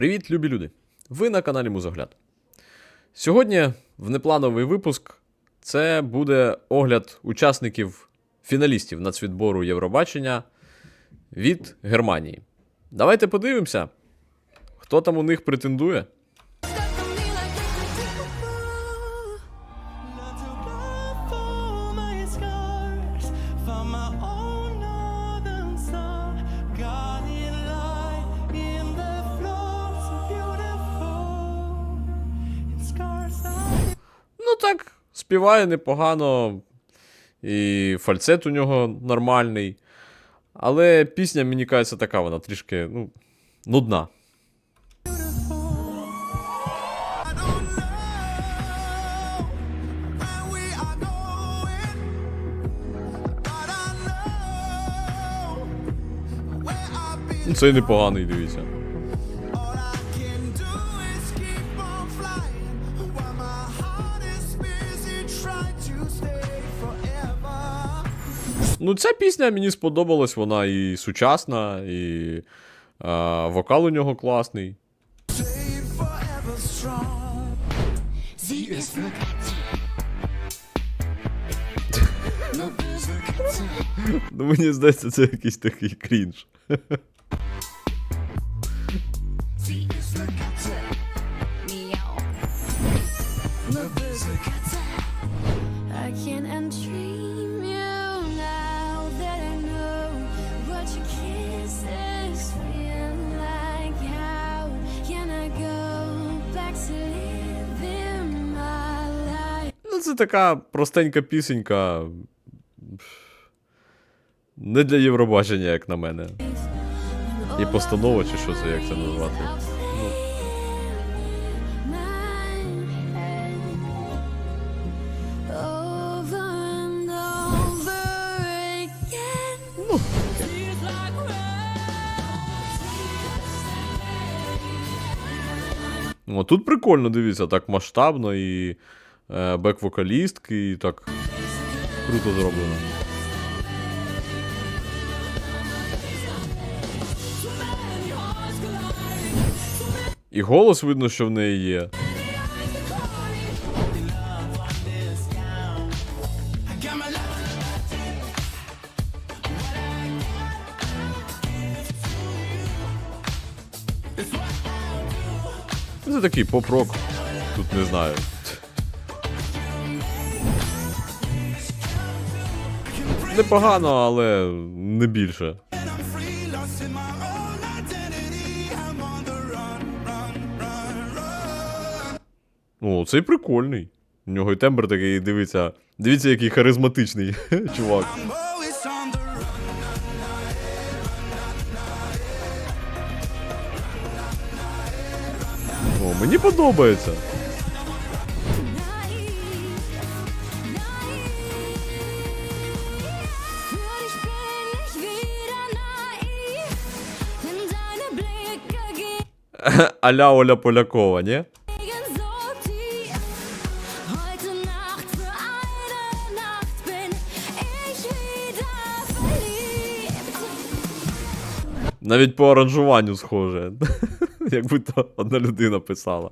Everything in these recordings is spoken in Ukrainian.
Привіт, любі люди! Ви на каналі Музогляд. Сьогодні внеплановий випуск це буде огляд учасників фіналістів нацвідбору Євробачення від Германії. Давайте подивимося, хто там у них претендує. Співає непогано, і фальцет у нього нормальний. Але пісня, мені кажеться, така вона трішки ну, нудна. I don't know Ну, ця пісня мені сподобалась, вона і сучасна, і а, вокал у нього класний. Ну, мені здається, це якийсь такий крінж. Це така простенька пісенька. Не для Євробачення, як на мене. І постанова, чи що це, як це назвати? О, тут прикольно, дивіться, так масштабно і бек-вокалістки, і так круто зроблено. І голос видно, що в неї є. Це такий поп-рок. Тут не знаю. Непогано, але не більше. О, цей прикольний. У нього і тембр такий, дивіться. Дивіться, який харизматичний чувак. О, мені подобається. Аля Оля Полякова, ні? Навіть по аранжуванню схоже. Як будто одна людина писала.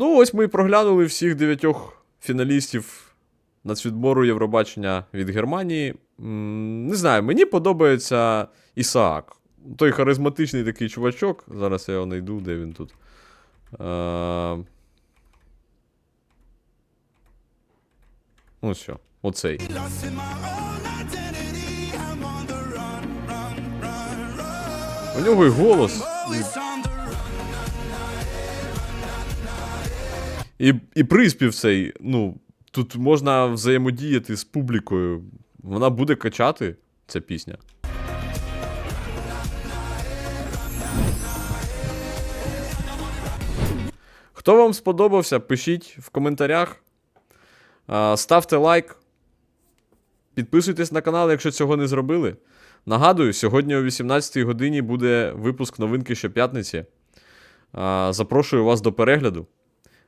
Ну, ось ми і проглянули всіх дев'ятьох фіналістів нацвідбору Євробачення від Германії. Не знаю, мені подобається Ісаак. Той харизматичний такий чувачок. Зараз я його знайду, де він тут. Е... Ну що, оцей. У нього і голос, і, і приспів цей. Ну, тут можна взаємодіяти з публікою. Вона буде качати, ця пісня. Хто вам сподобався, пишіть в коментарях. Ставте лайк, Підписуйтесь на канал, якщо цього не зробили. Нагадую, сьогодні о 18 годині буде випуск новинки щоп'ятниці. Запрошую вас до перегляду.